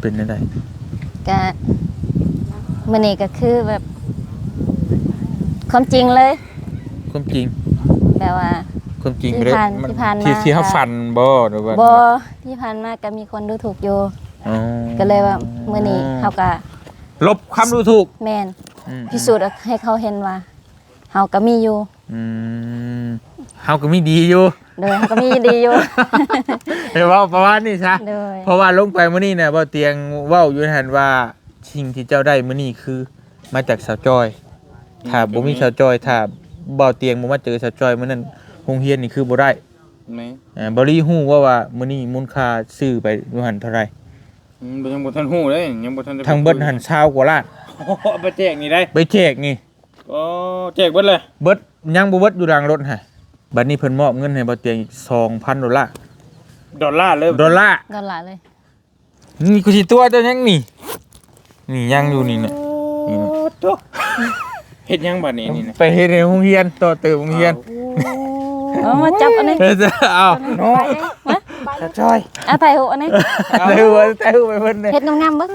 เป็นได้ไดก็มื้อนี้ก็คือแบบ ความจริงเลย ความจริงแบบว่า ความจริงที่เลยผ่านมัที่ผ่านมาที่ที่เฮาฟันบ่หรือว่าบ่ที่ผ่านมาก็มีคนดูถูกอยู่อ๋อก็เลยว่ามื้อนี้เฮาก็ลบคำดูถูกแม่นอืมพิสูจน์ให้เขาเห็นว่าเฮาก็มีอยู่อืมเฮาก็มีดีอยู่ โดยเฮาก็มีดีอยู่เดี๋ยวว่าประมาณนี้ซะโดยเพราะว่าลงไปมื้อนี้น่ะบ่เตียงเว้าอยู่หั่นว่าสิ่งที่เจ้าได้มื้อนี้คือมาจากสาวจอยถ้าบ่มีสาวจอยถ้าบ่เตียงบ่มาเจอสาวจอยมื้อนั้นโรงเรียนนี่คือบ่ได้แม่อ่าบ่รีฮู้ว่าว่ามื้อนี้มูลค่าซื้อไปอยู่หั่นเท่าไหร่อืมบ่ยังบ่ทันฮู้เลยยังบ่ทันได้ทั้งเบิดหั่น20กว่าล้านโอ้โหเอาไปแจกนี่ได้ ไปแจกนี่โอ้แจกเบิดเลย เบิดยังบ่เบิดอยู่หลังรถฮะ บัดนี้เพิ่นมอบเงินให้บ่เตียงอีก2,000ดอลลาร์ดอลลาร์เลยดอลลาร์ดอลลาร์เลยนี่กูสิตัวเจ้ายังนี่ นี่ยังอยู่นี่น่ะนี่น่ะโอ้โตเฮ็ดยังบัดนี้นี่นะไปเฮ็ดในโรงเรียนต่อเติมโรงเรียนเอามาจับอันนี้เออจะเอาโน้ชาจ้อยเอาถ่ายรูปอันนี้เอาเว้ยแต่เว้ยเพิ่นเนี่ยเฮ็ดงามๆเบิ่ง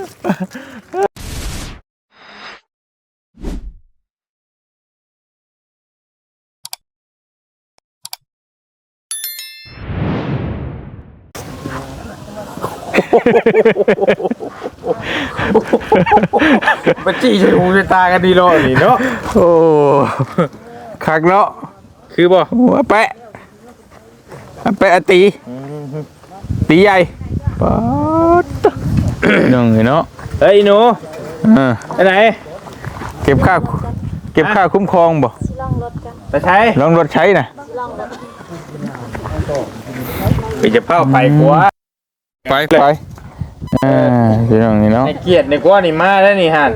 ไปจี้ช่วยหูช่วยตากันดีโลนี่เนาะโอ้คักเนาะคือบ่หัวแปะอะแปะอตี ตีใหญ่ป๊าดน้องเอ้ยเนาะเฮ้ยหนูอ่าไปไหนเก็บค่าเก็บค่าคุ้มครองบ่ไปใช้ลองรถใช้นะไปจะเป้าไปกว่า ไปไปอ่าพี่น้องนี่เนาะในเกียรติในกว่านี่มาแล้วนี่หั่น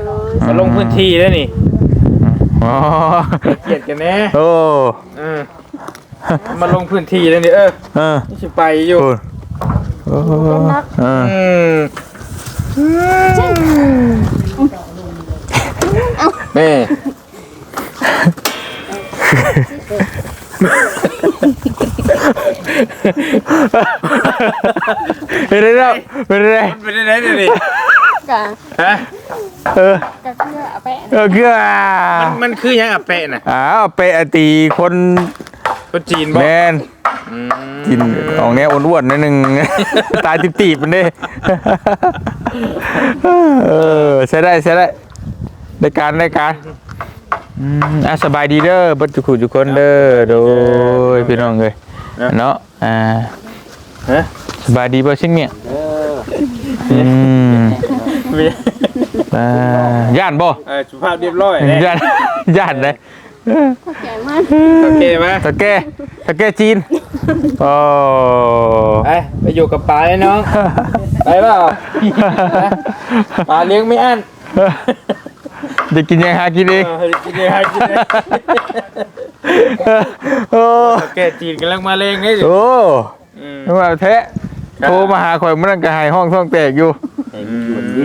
มาลงพื้นที่แล้วนี่อ๋อเกียรติกันแน่โอ้เออมาลงพื้นที่แล้วนี่เออเออนี่สิไปอยู่โอ้โอ้เอออืมแม่ เป็นไรแล้วเป็นไรมันเป็นได้เลยกะฮะเออกะเพื่อเอาไปเออเกลือมันมันคือหยังอะเปะน่ะอ้าวเปะตีคนคนจีนบ่แมนอืมกินออกแนวอ้วนๆนิดนึง ตายตีบๆมันเด้ เออใช้ได้ใช้ได้ได้การได้การ อืมอะสบายดีเด้อเบัดจุกุจุกคนเด้อโดยพี่น้องเลยเนาะอ่าฮะ สบายดีบ่ชิ้นเนี่ยอืมอ่าย่านบ่เออสุภาพเรียบร้อยแน่ย่านย่านเลยโอเคไหมตะแกตะแกจีนโอ้ไปไปอยู่กับปลาเลยน้อง ไปเปล่าปลาเลี้ยงไม่อั้น จะกินยังหากินเองเออกินเลยกินเลยโอ้แกจีนกำลังมาเลงนี่โอ้อืมนึกว่าแท้โทรมาหาข่อยมันนั่งกระหายห้องท้องแตกอยู่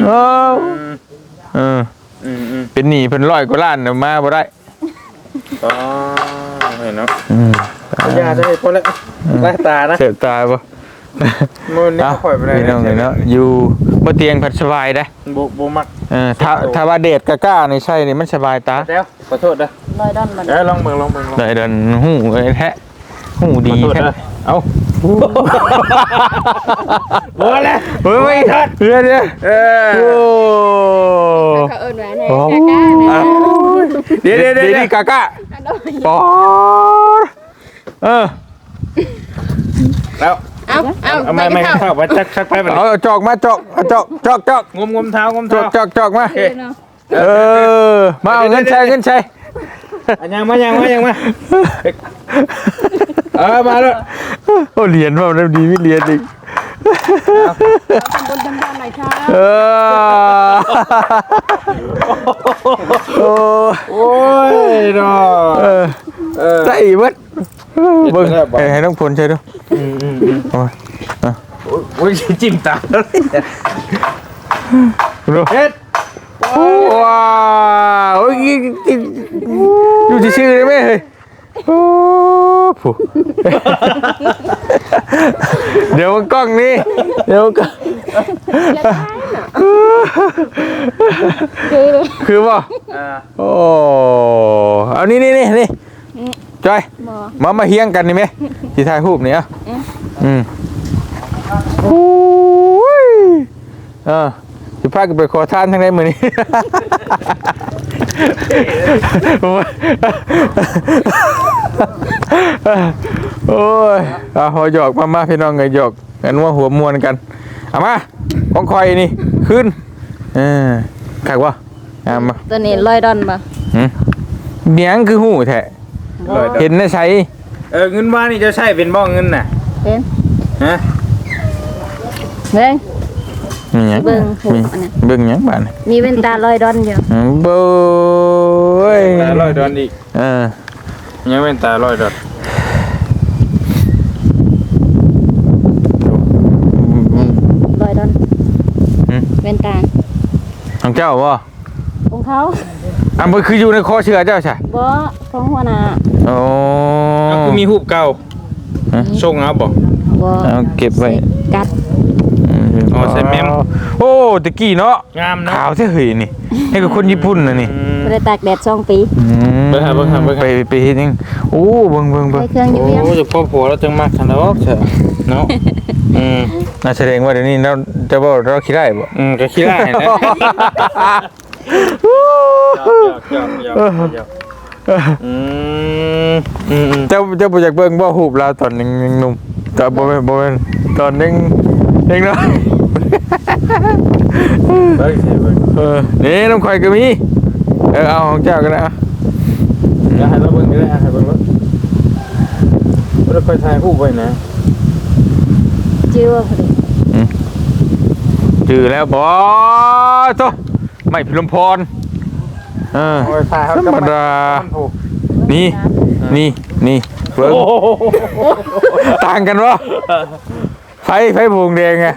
โอ้เอออืมอืมเป็นหนี้เพิ่นร้อยกว่าล้านน่ะมาบ่ได้อ๋อเห็นเนาะอืมยาได้พอแล้วไล่ตานะเสียตายบ่มือนี่เอ้าปล่อยไปเลยพี่น้องเนาะอยู่ บ่เตียงผัดสบายได้โบโบมักเออถ้าถ้าว่าเดทกะก้านี่ใช่นี่มันสบายตาแล้วขอโทษนะลอยดอนบัดเอ้ยลองเบิ่งลองเบิ่งลองได้เดินหูไอ้แท้หูดีขอโทษแท้นะเอาโบแล้วเฮ้ยไม่ทัดเดี๋ยวเดี๋ยวเออโอ้เขาเอิ้นว่าแน่โอ้กะกะเดี๋ยวเดี๋ยวเดี๋ยวดีกากะปอดเออแล้ว เอาเอาเอาไม่ไม่เข้ามาชักชักไปมันเอาจอกมาจอกเอาจอกจอกจอกงมงมเท้างมจอเท้ากจอกจอกมาโอเคเออมาเอาเงินใช้เงินใช้อันยังมายังมายังมาเออมาแล้วโอ้เหรียญว่ามันดีไม่เหรียญอีกบนดำๆหน่อยค่ะเออโอ้โอ้ยเนาะเออ เออใจเบิดเบิ่งให้ให้น้องพลใช่ด้วยอืมอืมอืมโอ้ยโอ้ยจิ้มตาแล้วเนี่ยดูเฮ็ดว้าวโอ้ยกินกินอยู่ที่ชื่อเลยไหมเฮ้ยโอ้ผู้เดี๋ยวกล้องนี่เดี๋ยวกล้องคือคือบ่อ่า โอ้เอานี่นี่นี่นี่ จอยบ่มามาเฮียงกันนี่ไหมที่ถ่ายรูปนี่อะอืมอืมโอ้ยเออสิพากันไปขอทานทางไหนมื้อนี้โอ้ยโอ้ยเอาหัวหยอกมามาพี่น้องไงหยอกกันว่าหัวมวนกันเอามาของคอยนี่ขึ้นเออขักวะเอามาตัวนี้ลอยดอนบ่หืมเนียงคือหูแท้ ลอยดอนเห็นได้ใช้เออเงินว่านี่จะใช่เป็นบ้องเงินน่ะเป็นฮะเบิ่ง มีหยังเบิ่งหูอันนั้น เบิ่งหยังบ้านมีแว่นตาลอยดอนอยู่อืมเบ้ยตาลอยดอนอีกเออยังเป็นตาลอยดอนลอยดอนหืมแว่นตาของเจ้าบ่ของเขาอะมันคืออยู่ในคอเชือเจ้าใช่บ่ของหัวหน้า โอ้เอาคือมีหูปเก่าฮะส่งเอาบ่ บ่เอาเก็บไว้กัดอ๋อใส่แม่มโอ้ตะกี้เนาะงามเนาะขาวแท้เฮ้ยนี่นี่คือคนญี่ปุ่นนะนี่อืมบ่ได้ตากแดดสองปีอืมเบิ่งหาเบิ่งหาเบิ่งหา ไปไปเฮ็ดหยังโอ้เบิ่งเบิ่งเบิ่งใส่เครื่องอยู่โอ้เวียงจะพ่อผัวเราจังมากทันดอกเถอะเนาะอืมน่าแสดงว่าเดี๋ยวนี้เราจะบ่เราคิดได้บ่ อืมก็คิดได้นะ หยอกหยอกหยอกหยอกหยอก อืมอืมอืมเจ้าเจ้าบ่อยากเบิ่งบ่ฮูบเราตอนยังยังหนุ่มแต่บ่แม่นบ่แม่นตอนยังยังน้อยเบิ่งสิเบิ่งเออนี่น้ำข่อยก็มีเออเอาของเจ้าก็ได้อะเดี๋ยวให้เราเบิ่งก็ได้ให้เบิ่งเบิ่งบ่ได้ค่อยถ่ายรูปไว้นะชื่อว่าพอดีจือแล้วบอโตไม่พิลมพร เออโอ้ยถ่ายเขาธรรมดานี่ นี่ นี่เบิ้งโอ้โหต่างกันวะไฟไฟพวงแดงไง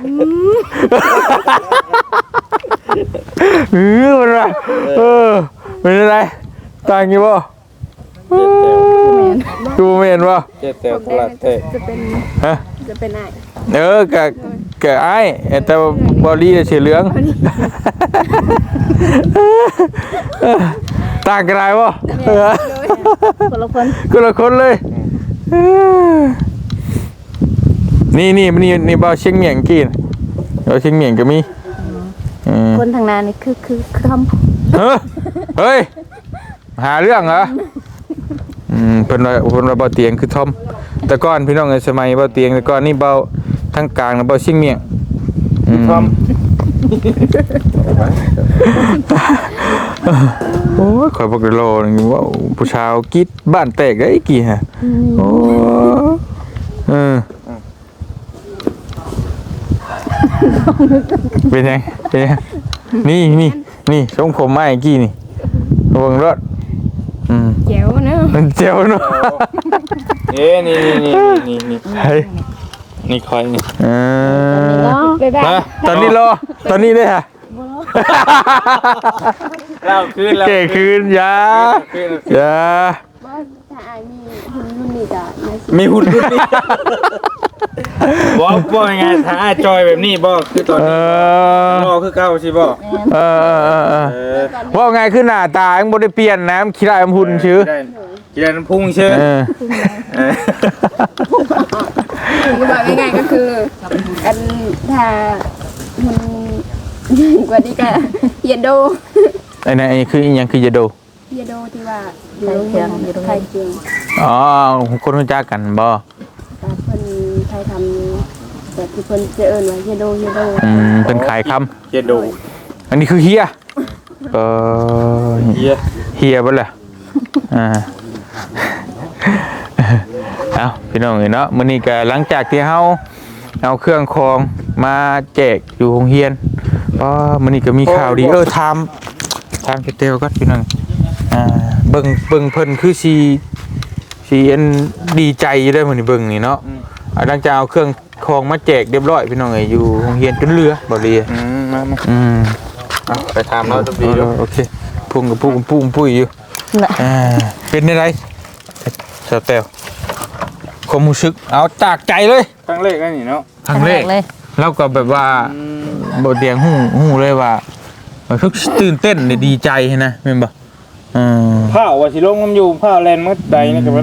เออมันว่าเออเป็นอะไร ต่างกันบ่ดูไม่เห็นบ่เจ็ดเตะตลาดเตะจะเป็นฮะ จะเป็นอ้ายเออกะ กะไอ้ายแต่ว่าบอลี่สีเหลือง ต่างกันไรวะคนละคนก็ละคนเลยนี่นี่นี่นี่เบาเชียงเมียงกินเบาเชียงเมียงก็มีเออคนทางหน้านี่คือคือคือทำเฮ้ยเฮ้ยหาเรื่องเหรออืมเพิ่นว่าเพิ่นว่าเบาเตียงคือทอมแต่ก่อนพี่น้องในสมัยเบาเตียงแต่ก่อนนี่เบา ทั้งกลางนะเบาเชียงเมียงทอม โอ้ยข่อยบอกได้โลนึงว่าผู้ชาวกิดบ้านแตกได้กี่ฮะโอ้เออเป็นยังเป็นยังนี่นี่นี่ทรงผมมาไอ้กี้นี่ระวังรถอืมเจ๋วเนาะมันเจียวเนาะเอ้นี่นี่นี่นี่นี่เฮ้ย นี่คอยนี่เออเนาะบ๊ายบายมาตอนนี้รอตอนนี้ได้ฮะเราคืนเราเก๋คืนอยาคืนอยาถ้าอายมีหุ่นรุ่นนี้ก็ไม่สิมีหุ่นรุ่นนี้บอกบอกยังไงถ้าอาจอยแบบนี้บอกคือตอนเอนี้อบอกคือเก่าใช่บอกเออเออเออเออเออว่าไงคือหน้าตายังบ่ได้เปลี่ยนนะมันขี้ได้มันหุ่นชื่อได้กินน้ำพุ่งเชื่อเออ เออก็บอกง่ายๆก็คือ อันถ้ามันใหญ่กว่านี้ก็เยนโดไอ้นั่นไอ้คืออีหยังคือจะดูเยนโดที่ว่าอยู่โรงเรียนไทยเจียงอ๋อ คนรู้จักกันบ่แต่เพิ่นไทยทำแต่ที่เพิ่นจะเอิ้นว่าเยนโดเยนโดอืมเป็นขายคำเจ็ดดูอันนี้คือเฮียเออเยี่ยเฮียบ่ล่ะอ่า เอาพี่น้องเอ้ยเนาะมื้อนี้ก็หลังจากที่เฮาเอาเครื่องคองมาแจกอยู่โรงเรียนอ๋อมื้อนี้ก็มีข่าวดีเออถามถามเตลก่อนพี่น้องอ่าเบิ่งเบิ่งเพิ่นคือสิสิอันดีใจอยู่เด้อมื้อนี้เบิ่งนี่เนาะอ่าหลังจากเอาเครื่องคองมาแจกเรียบร้อยพี่น้องเอ้ยอยู่โรงเรียนจนเรือบ่เรียอืมมามาอืมเอาไปถามเราจะดีเอดูอโอเคพุ่งกับพุ่งกับพุ่งปุ้ยอยู่น่ะอ่าเป็นอะไรสเตล ความรู้สึกเอาจากใจเลยครั้งแรกนั่นนี่เนาะครั้งแรกเลยเราก็แบบว่าอืมบ่เตียงฮู้ฮู้เลยว่าว่าทุกตื่นเต้นนี่ดีใจนะแม่นบ่อ่าผ้าว่าสิลงน้ำอยู่ผ้าแลนมัดใดนะกับว่า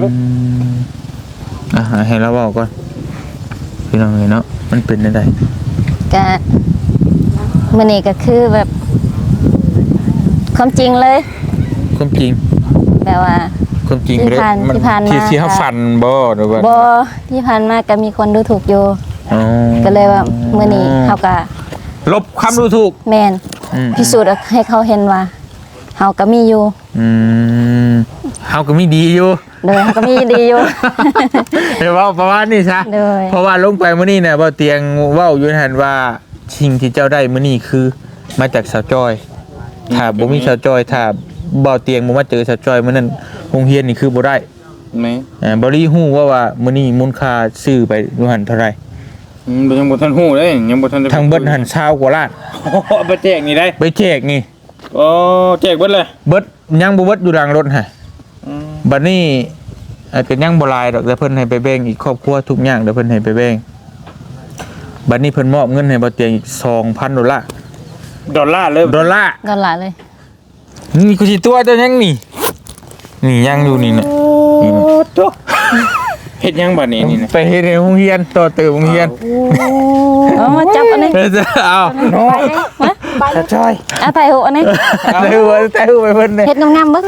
อะให้เราเว้าก่อนพี่น้องเอ้ยเนาะมันเป็นจังไดก็มื้อนี้ก็คือแบบ ความจริงเลย ความจริงแบบว่า ความจริงที่เลยผ่านมัที่ผ่านมาที่ที่เฮาฟันบ่หรือว่าบ่ที่ผ่านมาก็มีคนดูถูกอยู่ อ๋อก็เลยว่ามื้อนี้เขาก็ลบคำดูถูกแม่นอืมพิสูจน์ให้เขาเห็นว่าเฮาก็มีอยู่อืมเฮาก็มีดีอยู่โดยเฮาก็มีดีอยู่ เดี๋ยวเว่าประมาณนี้ซะโดยเพราะว่าลงไปมื้อนี้เนี่ยบ่เตียงเว้าอยู่หั่นว่าชิงที่เจ้าได้มื้อนี้คือมาจากสาวจอย ถ้าบ่มีสาวจอยถ้าบ่เตียงบ่มาเจอสาวจอยมื้อนั้น โรงเรียนนี่คือบ่ได้ไหมอ่าบ่รีฮู้ว่าว่ามื้อนี้มูลค่าซื้อไปอยู่หั่นเท่าไหร่ อืมยังบ่ทันฮู้เลยยังบ่ทันได้ทั้งเบิดหั่น20กว่าล้านโอ้โหเอาไปแจกนี่ได้ไปแจกนี่ โอ้แจกเบิดเลยเบิดยังบ่เบิดอยู่หลังรถหั่นอืมบัดนี้อาจจะยังบ่หลายดอกแต่เพิ่นให้ไปแบ่งอีกครอบครัวทุกอย่างเดี๋ยวเพิ่นให้ไปแบ่งบัดนี้เพิ่นมอบเงินให้บ่เตียงอีก2,000ดอลลาร์ดอลลาร์เลยดอลลาร์ก็หลายเลย นี่กูสิตัวเจ้ายังนี่ นี่ยังอยู่นี่นะนี่นะโอ้โตเฮ็ดยังบัดนี้นี่นะไปเฮ็ดในโรงเรียนต่อเติมโรงเรียนเอามาจับอันนี้เออจะเอาชาจ้อยอะถ่ายหูอันนี้แต่หัวแต่หัวไปเพิ่นเนี่ยเฮ็ดงามๆเบิ่ง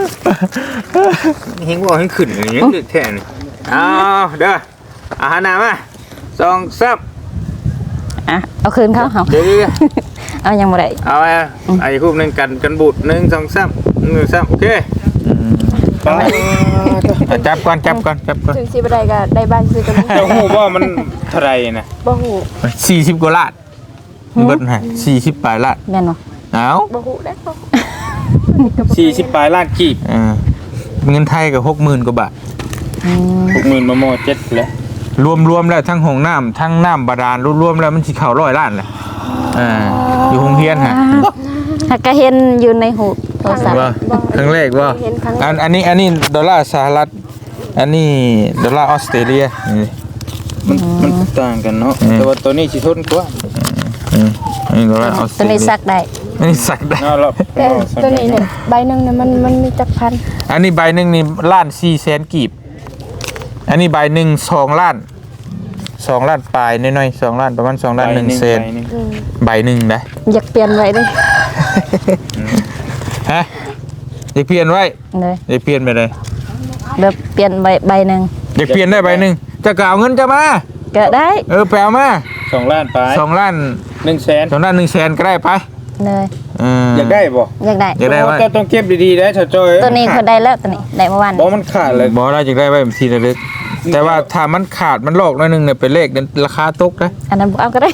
เฮงบ่เฮงขึ้นอย่างนี้แท้นี่เอาเด้ออาหารน้ำมาสองซับอะเอาคืนเขาเฮาเดี๋ยวเอายังบ่ได้ๆเอาไอ้ไอ้รูปหนึงกันกันบูดหนึ่งสองสามหนึ่งสามโอเคไปเอา จับก่อนจับก่อนจับก่อนถึงสิบ่ได้ก็ได้บ้านซื้อกันเจ้าหูว่ามันเท่าไหรนะบ่ฮู้สี่สิบกว่าลาดเบิดให้สี่สิบปลายลาดแม่นบ่เอาบ่ฮู้ได้บ่สี่สิบปลายล้านกีบอ่าเงินไทยกับหกหมื่นกว่าบาทอืมหกหมื่นมาโมเจ็ดแล้วรวมรวมแล้วทั้งห้องน้ำทั้งน้ำบาดาลรวมๆแล้วมันสิเข้าร้อยล้านแหละอ่าอยู่โรงเรียนฮะ ถ้าก็เห็นอยู่ในหูโทรศัพท์ว่าครั้งแรกว่าเห็นครั้งอันอันนี้อันนี้ดอลลาร์สหรัฐอันนี้ดอลลาร์ออสเตรเลียนี่มันมันต่างกันเนาะอืมแต่ว่าตัวนี้สิทนกว่าอืมอันนี้ดอลลาร์ออสเตตัวรเลีนี้ยซักได้อันนี้สักได้ เนาะเราแต่ตัวนี้เนี่ยใบหนึงเนี่ยมันมันมีจักพันอันนี้ใบหนึ่งนี่ล้านสี่แสนกีบ อันนี้ใบหนึ่งสองล้านสองล้านปลายน้อยๆสองล้านประมาณสองล้านหนึ่งเซนใบหงอืมใบหนึ่งนะอยากเปลี่ยนไว้เด้ ฮะอยากเปลี่ยนไว้เลยอยากเปลี่ยนไปเลยแบบเปลี่ยนใบใบหนึงอยากเปลี่ยนได้ใบหนึ่งจะกล่าวเงินจะมาก็ได้ เออไปเอามาสองล้านปลายสองล้านหนึ่งแสนสองล้านหนึ่งแสนก็ได้ไปเลยเอออยากได้บ่อยากได้อยากได้ไว้โอ้ต้องเก็บดีๆได้ชาวจอยตัวนี้เขาได้แล้วตัวนี้ได้เมื่อวานบ่มันขาดเลยบอกได้จะได้ไว้เป็นทีระลึก แต่ว่าถ้ามันขาดมันลอกหน้อยหนึงเนี่ยเป็นเลขเนี่ยราคาตกนะอันนั้นบ่เอาก็ได้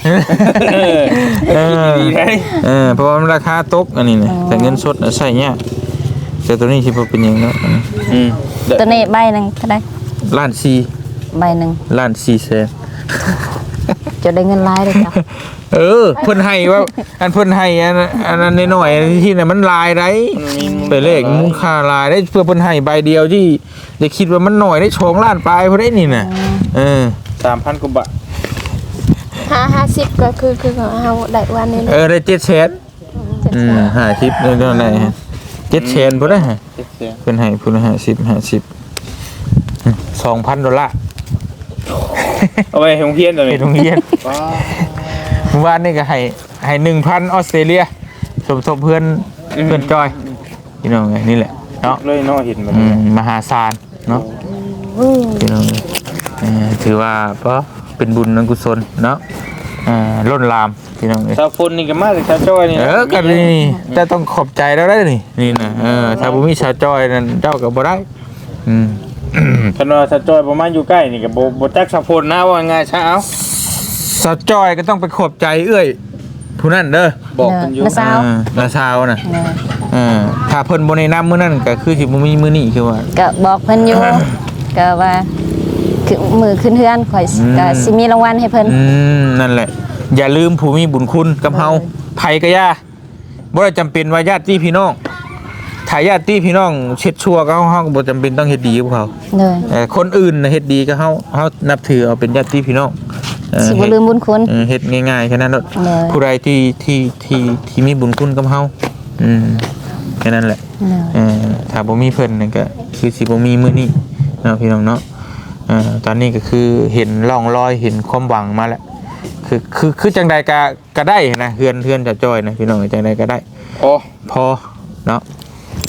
เออคิดดีๆได้เออเพราะว่ามันราคาตกอันนี้เนี่ยแต่เงินสดน่ะใช่เนี่ยแต่ตัวนี้คิดว่าเป็นอยังไงอืมตัวนี้ใบหนึงก็ได้ล้านสี่ใบหนึงล้านสี่แสน จะได้เงินหลายเลยจ้ะเออเพิ่นให้ว่า อันเพิ่นให้อันอันนั้นน้อยๆที่น่ะมันลายได้ไปเลขมูลค่าลายได้เพื่อเพิ่นให้ใบเดียวที่จะคิดว่ามันหน่อยได้ชองล้านปลายเพิ่นได้นี่น่ะเออสามพันกว่าบาท5 50ก็คือคือของเฮาได้วันนี้เออได้เจ็ดแสนอืมห้าสิบเท่าไหร่ฮะเจ็ดแสนพุ่นได้ฮะเจ็ดแสนเพิ่นให้พุ่นห้าสิบห้าสิบสองพันดอลลาร์ เอาไปโรงเรียนตัวไปนี้โรงเรียนว้าเมื่อวานนี่ก็ให้ให้หนึ่งพันออสเตรเลียสมทบเพื่อนเพื่อนจอยพี่น้องไงนี่แหละเนาะเลยเนาะเห็นแบบอืนี้มมหาศาลเนาะพี่น้องเอ่อถือว่าเพราะเป็นบุญนันกุศลเนาะเอ่อล้นลามพี่น้องเอ้ย ชาวคนนี่ก็มาจากชาวจอยนี่เออกันนี่แต่ต้องขอบใจแล้วได้นี่นี่นะเออถ้าบุมีชาวจอยนั่นเจ้าก็บ่ได้ อืม คันว่าชาวจอยประมาณอยู่ใกล้นี่ก็บ่บ่จักชาวพลนะว่าง่ายช้าเอาชาวจอยก็ต้องไปขอบใจเอื้อยผู้นั้นเด้อบอกเพิ่นอยู่เมื่อเช้าเออนาซาวน่ะเลยเออถ้าเพิ่นบ่แนะนำมื้อนั้นก็คือสิบ่มีมื้อนี้คือว่า ก็บอกเพิ่นอยู่ ก็ว่าคือมือขึ้นเฮือนข่อยอืม ก็สิมีรางวัลให้เพิ่น อืมนั่นแหละ อย่าลืมผู้มีบุญคุณกับเฮาไผก็ย่าบ่ได้จำเป็นว่าญาติพี่น้อง ถ้าญาติพี่น้องเช็ดชั่วก็เฮาเฮาก็บ่จำเป็นต้องเฮ็ดดีกับเขาเลยเอ่อคนอื่นน่ะเฮ็ดดีก็เฮาเฮานับถือเอาเป็นญาติพี่น้องเออสิบ่ลืมบุญคุณ เออเฮ็ดง่ายๆแค่นั้นเนาะเลยผู้ใดที่ที่ที่ที่มีบุญคุณกับเฮาอืมแค่นั้นแหละเลยเออถ้าบ่มีเพิ่นนั่นก็คือสิบ่มีมื้อนี้เนาะพี่น้องเนาะเอ่อตอนนี้ก็คือเห็นร่องรอยเห็นความหวังมาแล้วคือคือคือจังใดก็ก็ได้นะเฮือนเฮือนจะจอยนะพี่น้องจังใดก็ได้ โอ้พอเนาะ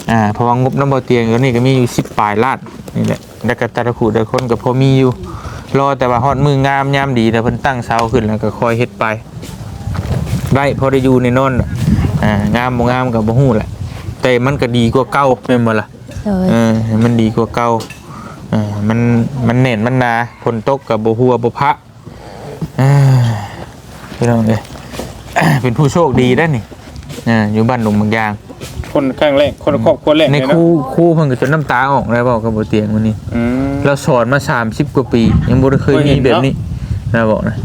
อ่าเพราะว่างบน้ำบ่เตียงก็นี่ก็มีอยู่10ปลายล้านนี่แหละแล้วก็แต่ละคู่แต่ละคนก็พอมีอยู่รอแต่ว่าฮอดมืองามยามดีแต่เพิ่นตั้งเสาขึ้นแล้วก็คอยเฮ็ดไปได้พอได้อยู่ในนอนน่ะอ่างามบ่งามก็บ่ฮู้แหละแต่มันก็ดีกว่าเก่าแม่นบ่ล่ะเลยเออมันดีกว่าเก่าเออมันมันเน่นมันหนาฝนตกกับบ่หัวบ่พระเอ้ยพี่น้องเอ้ยเป็นผู้โชคดีได้อนี่อ่าอยู่บ้านหลวงบางยาง คนข้างแรกคนครอบครัวแรกในเลยเนาะคู่คู่เพิ่นก็จนน้ำตาออกแล้วบอกกับบ่เตียงวันนี้ อืม เราสอนมา 30 กว่าปี ยังบ่ได้เคยเคยเห็มีนแบบนี้นะบอกนะ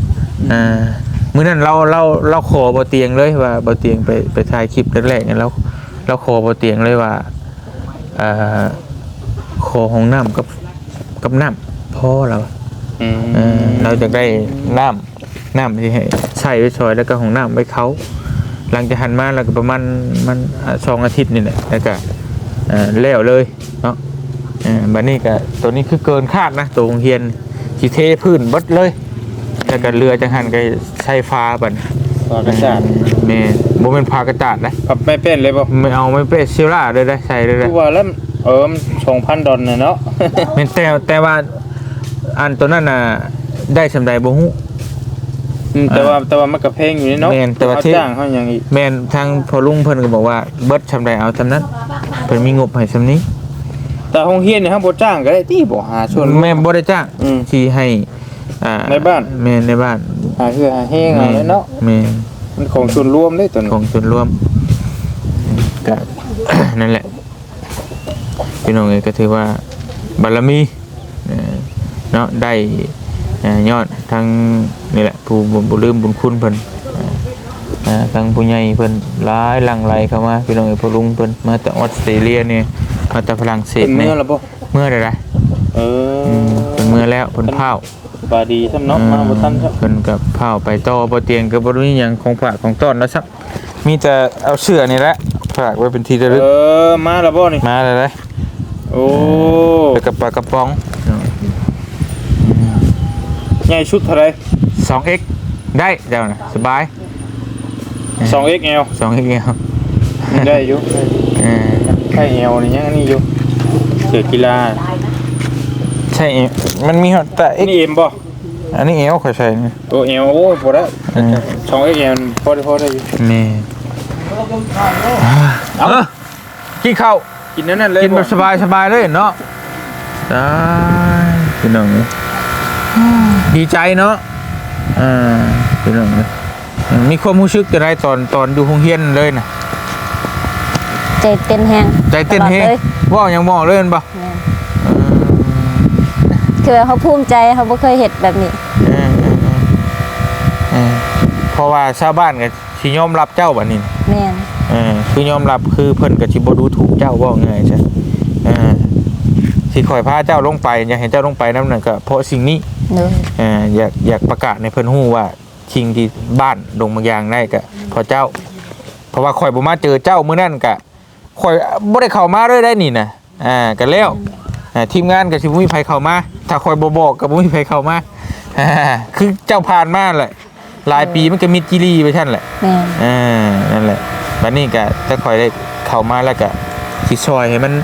อ่ามื้อนั้นเราเราเราขอบ่เตียงเลยว่าบ่เตียงไปไปถ่ายคลิปแรกๆเนี่ยเราเราขอบ่เตียงเลยว่าอ่าขอห้องน้ำกับกับน้ำพ่อเราอืมเออเราจะได้น้ำน้ำที่ให้ใช้ไว้ซอยแล้วก็ห้องน้ำไว้เขา หลังจากหันมาแล้วก็ประมาณมันอ่าสองอาทิตย์นี่แหละแล้วก็เอ่อแล้วเลยเนาะเออบัดนี้ก็ตัวนี้คือเกินคาดนะตัวโรงเรียนสิเทพื้นเบดเลยแล้วก็เรือจังหันก็ใช้ฟ้าบัดนี้ปากกระจาดแม่บ่แม่นพากระจาดนะพับไม่เป็นเลยบ่ไม่เอาไม่เปซิล่าเลยได้ใส่เลยได้คือว่าแล้วเออมัน2,000ดอลน่ะเนาะแม่นแต่แต่ว่าอันตัวนั้นน่ะได้สำาใดบ่ฮู้ อืมแต่ว่าแต่ว่ามันก็แพงอยู่นี่เนาะแม่นแต่ว่าเขาที่จ้างเขาอย่างอีกแม่นทางพอลุงเพิ่นก็บอกว่าเบิดสำาใดเอาสำนั้นเพิ่นมีงบให้สำนี้ แต่โรงเรียนเนี่ยเฮาบ่จ้างก็ได้ติบ่หาส่วน แม่บ่ได้จ้างอืมที่ให้อ่าในบ้าน แม่นในบ้านหาเพื่อหาแห้งเอาเลยเนาะแม่นมันของส่วนรวมเด้ตัวนี้ของส่วนรวมก็ นั่นแหละพี่น้องเอ้ยก็ถือว่าบารมีเอ่อเนาะได้เอ่อ ยอดทั้งนี่แหละผู้บุญบ่ลืมบุญคุณเพิ่นเอ่อเอ่อทั้งผู้ใหญ่เพิ่นหลายหลั่งไหลเข้ามาพี่น้องเอ้ยพ่อลุงเพิ่นมาจากออสเตรเลียเนี่ยมาจากฝรั่งเศสเป็นเนี่เมื่ยอแล้วบ่เมื่อใดล่ะเอออืมเพิ่นเมื่อแล้วเพิ่นเผาสบายดีท่านเนาะมาบ่ทันครับเพิ่นกับเผาไปต่อบ่เตียงก็บ่มีหยังของฝากของต้อนแล้วซักมีแต่เอาเสื้อนี่แหละฝากไว้เป็นที่ระลึกเออมาแล้วบ่นี่มาเลยเลยโอ้แล้วก็ปลากระป๋อง ใหญ่ชุดเท่าไหร่ 2x ได้เจ้าน่ะสบาย 2XL 2x เดียวได้อยู่เออใช่ L นี่ยังอันนี้อยู่เสือกีฬาใช่มันมีแต่ x นี่ M บ่อันนี้เอวค่อยใส่นี่ตัว L โอ้ยบ่ได้เออ 2XL พอได้พอได้อยู่แม่เอากินข้าวกินนั่นนั่นเลยกินแบบสบายสบายเลยเนาะได้พี่น้องเอ้ย ดีใจเนาะอ่าพี่น้องเอ้ยมีความรู้สึกจะได้ตอนตอนอยู่โรงเรียนเลยนะใจเต้นแฮงใจเต้นเฮตลอดเลยว่ายังมองเลยเห็นปะแม่นคือเขาภูมิใจเขาบ่เคยเห็นแบบนี้เออเออเออเออเพราะว่าชาวบ้านก็สิยอมรับเจ้าแบบนี้นะแม่นเออคือยอมรับคือเพิ่นก็สิบ่ดูถูกเจ้าว่าไงใช่เออ สิคอยพาเจ้าลงไปอยากเห็นเจ้าลงไปนำนั่นก็เพราะสิ่งนี้เลยเอออยากอยากประกาศในเพิ่นฮู้ว่าชิงที่บ้านดงบางยางได้ก็เพราะเจ้า เพราะว่าข่อยบ่มาเจอเจ้ามื้อนั้นก็ข่อยบ่ได้เข้ามาเลยได้นี่นะอ่าก็แล้วอ่าทีมงานก็สิบ่มีไผเข้ามาถ้าข่อยบ่บอกก็บ่มีไผเข้ามาอ่าคือเจ้าผ่านมาแหละหลายปีมันก็มิดจิรีไปท่านแหละ แม่นอ่านั่นแหละบัดนี้ก็ถ้าข่อยได้เข้ามาแล้วก็สิซอยให้มัน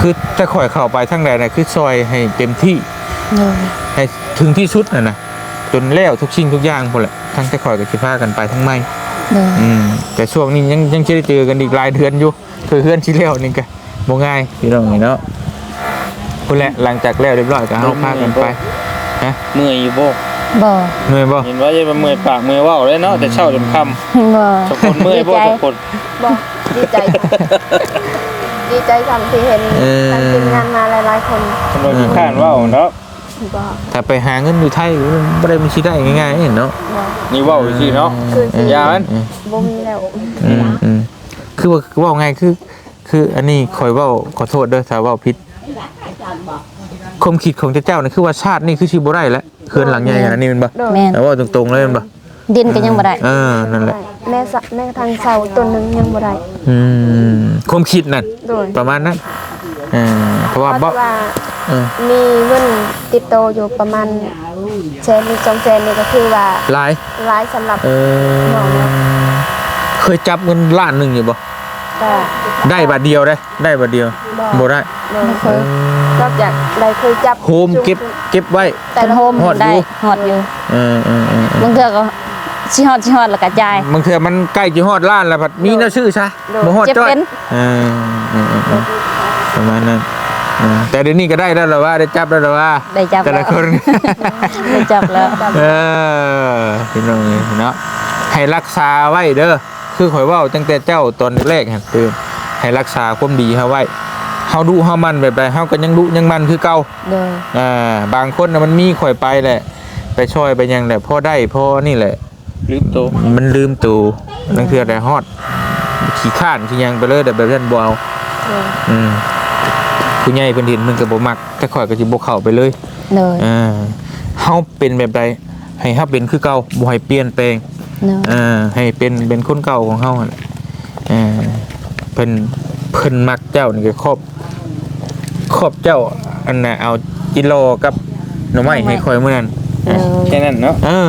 คือถ้าข่อยเข้าไปทางใดน่ะคือซอยให้เต็มที่เลยให้ถึงที่สุดน่ะนะจนแล้วทุกสิ่งทุกอย่างพุ่นแหละทั้งแต่ข่อยกับสิพากันไปทั้งไม่เลยอืมแต่ช่วงนี้ยังยังจะได้เจอกันอีกหลายเดือนอยู่เพื่อเพื่อนที่แล้วนี่ก็บ่ง่ายพี่น้องนี่เนาะพุ่นแหละหลังจากแล้วเรียบร้อยก็เฮาพากันไปเมื่อยอยู่บ่บ่เหนื่อยบ่เห็นว่าจะเมื่อยปากเมื่อยเว้าเลยเนาะแต่เช้าจนค่ำบ่ทุกคนเมื่อยบ่ดีใจทุกคนบอกดีใจ ดีใจทำที่เห็นทางทีมงานมาหลายๆคนคนเราอยู่ข้างเว้าเนาะบอกถ้าไปหาเงินอยู่ไทยบ่ได้มันสิได้ง่ายๆเห็นเนาะบอกนี่เว้าอยู่สิเนาะ คือเอออย่ามันเออบ่มีแล้วอืมอืมคือว่าคือว่าไงคือ คืออันนี้ข่อยเว้าขอโทษเด้อถ้าเว้าผิดความคิดของเจ้าๆนี่คือว่าชาตินี่คือสิบ่ได้แล้วเฮือนหลังใหญ่ขนาดนี้แมันบ่โดยแม่นแต่ว่าตรงๆเลยแมันบ่ดินก็ยังบ่ได้ เออนั่นแหละ แม่สะแม่ทางเสาตัวหนึงยังบ่ได้อืมความคิดนั่นโดยประมาณนั้นเออเพราะว่าเพบ่ราะว่าเออมีเงินติดโตวอยู่ประมาณแสนหรือสองแสนนี่ก็คือว่าหลาย ร้ายสำหรับเออ เคยจับเงินล้านหนึงอยู่บ่ก็ได้บาทเดียวได้ ได้บาทเดียวบ่ได้โดยไม่เคยนอกจากได้เคยจับโฮมเก็บเก็บไว้ แต่โฮมฮอดอยู่ ได้ฮอดอยู่เออเออเออเออบางเทื่อก็ สิฮอดสิฮอดแล้วก็จ่าย บางเทื่อมันใกล้จะฮอดล้านแล้วพัดมีแนวชื่อซะบ่ฮอดเจ็บจ้อยเป็นเออเออเออเออประมาณนั้นเออแต่เดี๋ยวนี้ก็ได้แล้วเหรอว่าได้จับแล้วเหรอว่าได้จับแต่แล้ละวคน ได้จับแล้ว เออพี่น้องเอ้ยเนาะให้รักษาไว้เด้อคือข่อยเว่าตั้งแต่เจ้าตอนแรกๆหั่นคือให้รักษาความดีเฮาไว้เฮาดุเฮามันแบบใดเฮาก็ยังดุยังมันคือเก่าโดย อ่าบางคนน่ะมันมีข่อยไปแหละ ไปช่วยไปหยังแหละพอได้พอนี่แหละ ลืมโตวมันลืมตูนั่นคืออะไรฮอด ขี้ข้านขี้หยังไปเลยแต่แบบนั้นบ่เอาอืมผู้ใหญ่เพิ่นเห็นมันก็บ่มักแต่ข่อยก็สิบ่เข้าไปเลยโดยอ่าเฮาเป็นแบบใดให้เฮาเป็นคือเก่าบ่ให้เปลี่ยนแปลงโดยอ่าให้เป็นเป็นคนเก่าของเฮาหั่นแหละอ่าเพิ่นเพิ่นมักเจ้านี่ก็ครอบครอบเจ้าอันน่ะเอาจิโลกับหน่อไม้ให้ข่อยมื้อนั้นโดยแค่นั้นเนาะเออ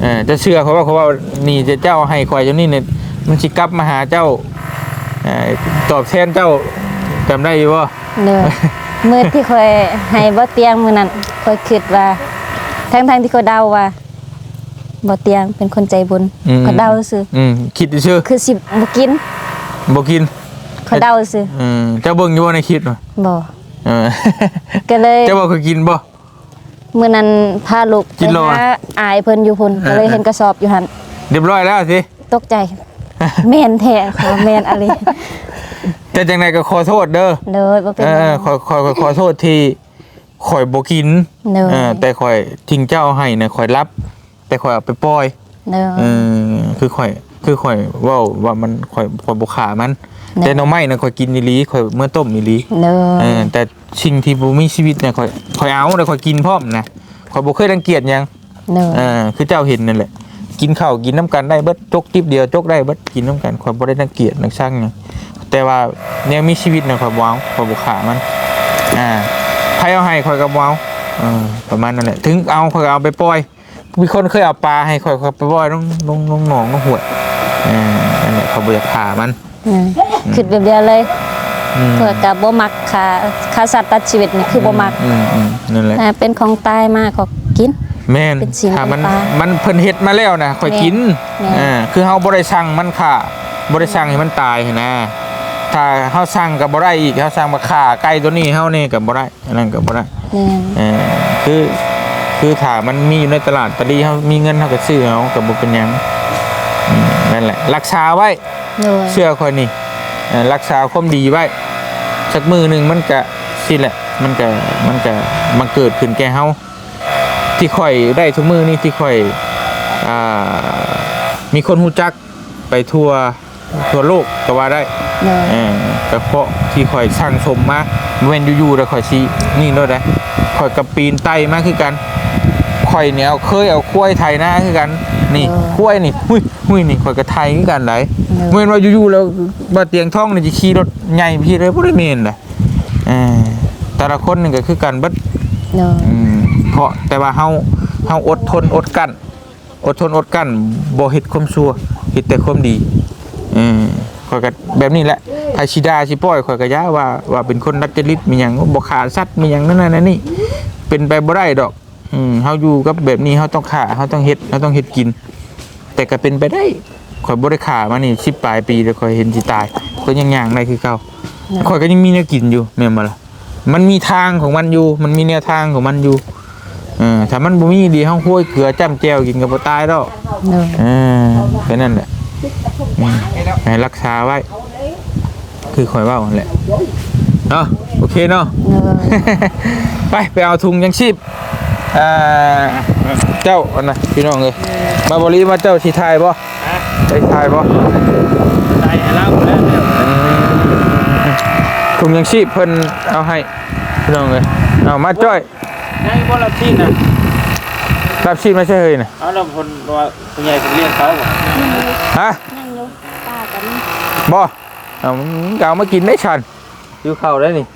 เออจะเชื่อเขาว่าเขาว่านี่จะเจ้าให้ข่อยเจ้านี่เนี่ยมันสิกลับมาหาเจ้าเอ่อตอบแทนเจ้าจำได้อยู่ว่าโดยมื้อที่ค่อยให้บ่เตียงมื้อนั้นค่อยคิดว่าทั้งๆที่เขาเดาว่าบ่เตียงเป็นคนใจบุญเขาเดาซื่ออืมคิดชื่อคือสิบ่กินบ่กินเขาเดาซื่ออืมเจ้าเบิ่งอยู่ว่าในคิดว่ะบ่เออก็เลยเจ้าบ่เคยกินบ่ มื้อนั้นพาลูกกินโลไปอะหาอายเพิ่นอยู่พุ่นก็เลยเออเห็นกระสอบอยู่หั่นเรียบร้อยแล้วสิตกใจ แม่นแท้ขอแม่นอะไรแต่จังไดก็ขอโทษเด้อโดยบ่เป็นเอหยัองขอขอขอขอโทษที่ข่อยบ่กินเนอะ เออแต่ข่อยทิ้งเจ้าให้นะข่อยรับ แต่ข่อยเอาไปปล่อย เด้อเออคือข่อย คือข่อยเว่าว่ามันข่อยข่อยบ่ขามันเนอะ แต่หน่อไม้นะข่อยกินอีหลีข่อยเมื่อต้มอีหลีเด้อเออแต่สิ่งที่บ่มีชีวิตเนี่ยข่อยข่อยเอาแต่ข่อยกินพร้อมนะข่อยบ่เคยรังเกียจหยังเด้อเออคือเจ้าเห็นนั่นแหละ กินข้าวกินน้ำกันได้เบิดจกติ๊บเดียวจกได้เบิดกินน้ำกันข่อยบ่ได้รังเกียจนักช่างหยังแต่ว่าแนวมีชีวิตน่ะข่อยบ่เอาข่อยบ่ขามันอ่าใครเอาให้ข่อยก็บ่เอาเออประมาณนั้นแหละถึงเอาข่อยก็เอาไปปล่อยมีคนเคยเอาปลาให้ข่อยข่อยไปปล่อยลงลงลงหนองลงห้วย เออนั่นแหละเขาบ่อยากขามันอืมคิดแบบเดียวเลยอืมเพื่อกับบ่มักค่าค่าสัตว์ตัดชีวิตนี่คือบ่มักอืมอืมนั่นแหละแต่เป็นของตายมาก็กิน แม่นเป็นศีลถ้ามันเป็นปลามัมันเพิ่นเฮ็ดมาแล้วนะข่อยกินแม่น อ่าคือเฮาบ่ได้สั่งมันฆ่าบ่ได้สั่งให้มันตายหั้นนะ ถ้าเฮาสั่งก็บ่ได้อีกเฮาสั่งมาฆ่าไก่ตัวนี้เฮานี่ก็บ่ได้อันนั้นก็บ่ได้แม่นเออคือคือถ้ามันมีอยู่ในตลาดตะลีเฮามีเงินเฮาก็ซื้อเอาก็บ่เป็นหยังอืม นั่นแหละ รักษาไว้ โดยเชื่อคนนี่เอ่อรักษาความดีไว้สักมือหนึ่งมันก็สิแหละ มันก็มันก็มันเกิดขึ้นแก่เฮาที่ข่อยได้ทุกมือนี่ที่ข่อยอ่ามีคนหูจักไปทั่วทั่วโลกก็ว่าได้โดยเออก็เพราะที่ข่อยสร้างสมมาเว้นอยู่ๆแล้วข่อยชี้นี่โน้ตได้ข่อยกับปีนไตมาคือกันข่อยเนี่ยเอาเคยเอาคุ้ยไทยหน้าคือกัน นี่คุ้ยนี่หุ้ยหุ้ยนี่ข่อยกับไทยคือกันไหนเมื่อว่าอยู่ๆแล้วบ่เตียงท่องนี่จะขี่รถใหญ่พี่เลยบ่ได้เมนเลยเออแต่ละคนนี่ก็คือกันเบัดโดยอืมเพราะแต่ว่าเฮาเฮาอดทนอดกั้นอดทนอดกั้นบ่เฮ็ดความชั่วเฮ็ดแต่ความดีเออข่อยก็แบบนี้แหละถ้าสิดาสิปล่อยข่อยก็ย่าว่าว่าเป็นคนรักจริตมีหยังบ่ขาดสัตว์มีหยังนั่นนั่นนี่เป็นไปบ่ได้ดอก อืมเฮาอยู่กับแบบนี้เฮาต้องฆ่าเฮาต้องเฮ็ดเฮาต้องเฮ็ดกิน แต่ก็เป็นไปได้ข่อยบ่ได้ขามานี่สิปลายปีแล้วข่อยเห็นสิตายก็ยังย่างได้คือเก่าข่อยก็ยังมีแนวกินอยู่แม่นบ่ล่ะมันมีทางของมันอยู่ มันมีแนวทางของมันอยู่เออถ้ามันบ่มีดีเฮาห้วยเกลือจ้ำแจ่วกินก็บ่ตายดอกโดยเออแค่นั้นแหละอืมให้รักษาไว้ คือข่อยเว้านั่นแหละเนาะโอเคเนาะโดยไปไปเอาถุงยังชีพ อ่าเจ้าอันนะพี่น้องเลยมาบริมาเจ้าชีไทายบ่ไปไทายบ่ตายแล้วแล้วถุงยังชีพเพิ่นเอาให้พี่น้องเลยเอามาจ้อยให้บ่ละที่น่ะรับชีพไม่ใช่เฮ้ยน่ะเอาแล้วคนว่าผู้ใหญ่เป็นเลี้ยงเขาบ่ฮะนั่งอยู่ป้ากันบ่เอามึงก็เอามากินได้ชันอยู่เข้าได้นี่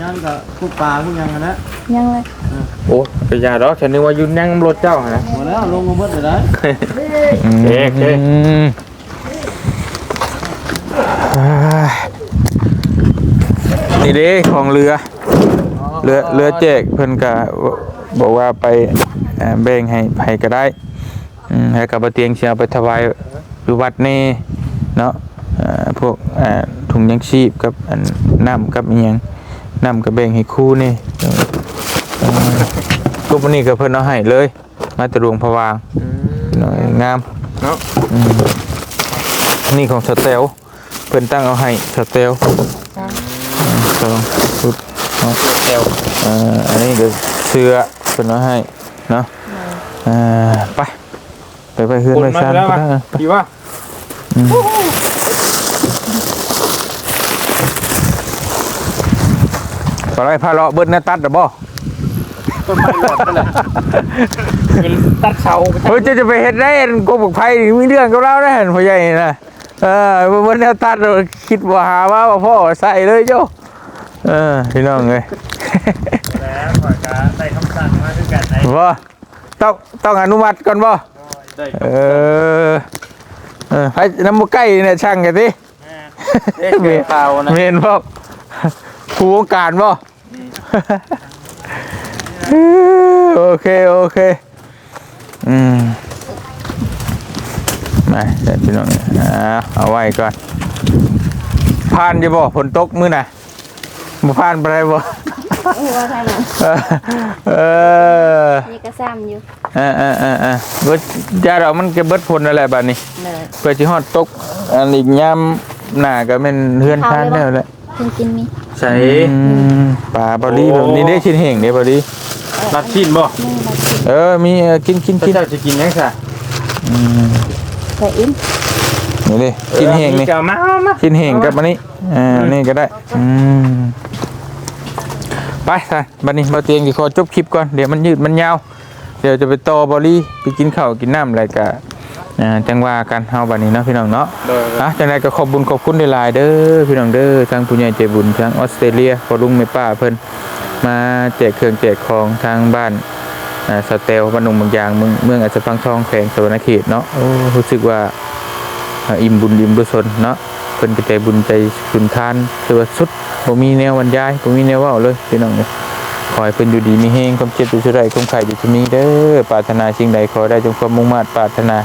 ยังกับพวกปลาพวกยังกันนะยังเลย โอ้ไปยาดอกฉันนึกว่าอยุ่นั่งรถเจ้าหั่นนะหมดแล้วลงมาเบิดเลยนะเอ๊ะเอ๊ะนี่เด้ของเรือ เรือเรือแจกเพิ่นก็บอกว่าไปเอ่อแบ่งให้ไผก็ได้อืมให้กับบ่เตียงสิเอาไปถวายอยู่วัดนี่เนาะเอ่อพวกเอ่อถุงยังชีพกับอันน้ำกับอีหยังน้ำก็แบ่งให้ครูนี่เอ่อ ก็วันนี้ก็เพิ่นเอาให้เลย มาแตะรวงพะวางหน่อยงามเนาะอืมนี่ของสเตลเพิ่นตั้งเอาให้สเตลสองชุดเนาะแถวเอ่ออันนี้ก็เสื้อเพิ่นเอาให้เนาะเอ่อไปไปไปเฮือนคนไปมาซานแล้วไปมาเด้อดีว่าไปไล่พาเลาะเบิดหน้าตัดดอกบ่ ต้นไม้หลอดนั่นแหละเป็นตัดเสาเฮ้ยจะจะไปเฮ็ดได้อันโกบกไผนี่มีเรื่องกับเราได้หั่นพ่อใหญ่น่ะเออเบิดหน้าตัดคิดว่าหาว่าว่าพ่อใส่เลยโจ้เออพี่น้องเอ้ยแล้วขอยกาได้คำสั่งมาด้วยกันในบ่ต้องต้องอนุมัติก่อนบ่ได้เออเออให้น้ำมันใกล้เนี่ยช่างกันสิเอ๊ะเกี่ยวเปล่านะเมนพวกผู้วงการบ่ โอเคโอเค อืมมาเดี๋ยวพี่น้องอ่าเอาไว้ก่อนผ่านจะบ่ฝนตกมื้อน่ะบ่ผ่านไปได้บ่หัวใครน่ะเออเออนี่ก็ซ้ำอยู่เออเออเออเออเบิดยาดอกมันก็เบิดผลอะไรบัดนี้เลยเพื่อสิฮอดตกอันอีกยามหน้าก็แม่นเฮือนทานแล้วแหละ เพิ่งกินมีใส่อืมปลาบอลี่แบบนี้ได้ชิ้นเห่งเด้บอลี่นัดชิ้นบ่นี่มากินเออมีเออกินกินพี่กินเจ้าจะกินยังไงอืมใส่อิ่มนี่เลยชิ้นเห่งนี่เจ้ามามาชิ้นเห่งกับอันนี้อ่า นี่ก็ได้ อืม ไปท่านบัดนี้บ่เตียงสิขอจบคลิปก่อน เดี๋ยวมันยืดมันยาว เดี๋ยวจะไปต่อบอลี่ ไปกินข้าวกินน้ำอะไรก็ อ่าจังว่ากันเฮาบัดนี้เนาะพี่น้องเนาะเด้ออะจังไดก็ขอบบุญขอบคุณหลายๆเด้อพี่น้องเด้อทางผู้ใหญ่ใจบุญทางออสเตรเลียพอลุงแม่ป้าเพิ่นมาแจกเครื่องแจกของทางบ้านอ่าสเตลบ้านหนองบางยางเมืองเมืองอัศพังทองแขวงสวรรณเขตเนาะโอ้รู้สึกว่าอ่าอิ่มบุญอิ่มกุศลเนาะเพิ่นก็ใจบุญใจสุนทานคือว่าสุดบ่มีแนวบรรยายบ่มีแนวเว้าเลยพี่น้องเอ้ยขอให้เพิ่นอยู่ดีมีแฮงความเจ็บอยู่เท่าใดความไข้อยู่ที่มีเด้อปรารถนาสิ่งใดขอได้จงความมุ่งมั่นปรารถนา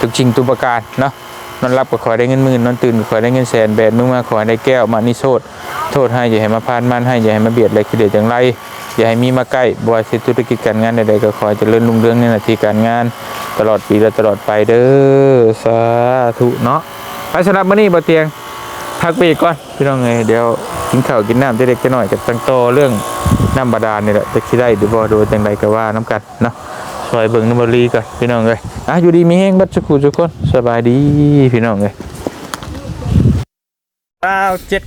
ทุกสิ่งทุกประการเนาะนอนรับก็ขอได้เงินหมื่นนอนตื่นก็ขอได้เงินแสนแบดมึงมาขอได้แก้วมานิโทษโทษให้อย่าให้มาพานมันให้อย่าให้มาเบียดอะไรคือเดียดอย่างไรอย่าให้มีมาใกล้บอยสิธุรกิจการงานใดๆก็ขอให้เจริญรุ่งเรื่องในหน้าที่การงาน ตลอดปีและตลอดไปเด้อสาธุเนาะไปสำหรับมื้อนี้บ่เตียงพักไปอีกก่อนพี่น้องเอ้ยเดี๋ยวกินข้าวกินน้ำจะเด็กจะหน่อยกับตั้งโตเรื่องน้ำบาดาลนี่แหละจะคิดได้หรือบ่โดยจังใดก็ว่าน้ำกันเนาะ ซอยเบิ่งนบรีก่อนพี่น้องเลยอะอยู่ดีมีแห้งบัดสักครู่ทุกคนสบายดีพี่น้องเลยเก้าเจ็ด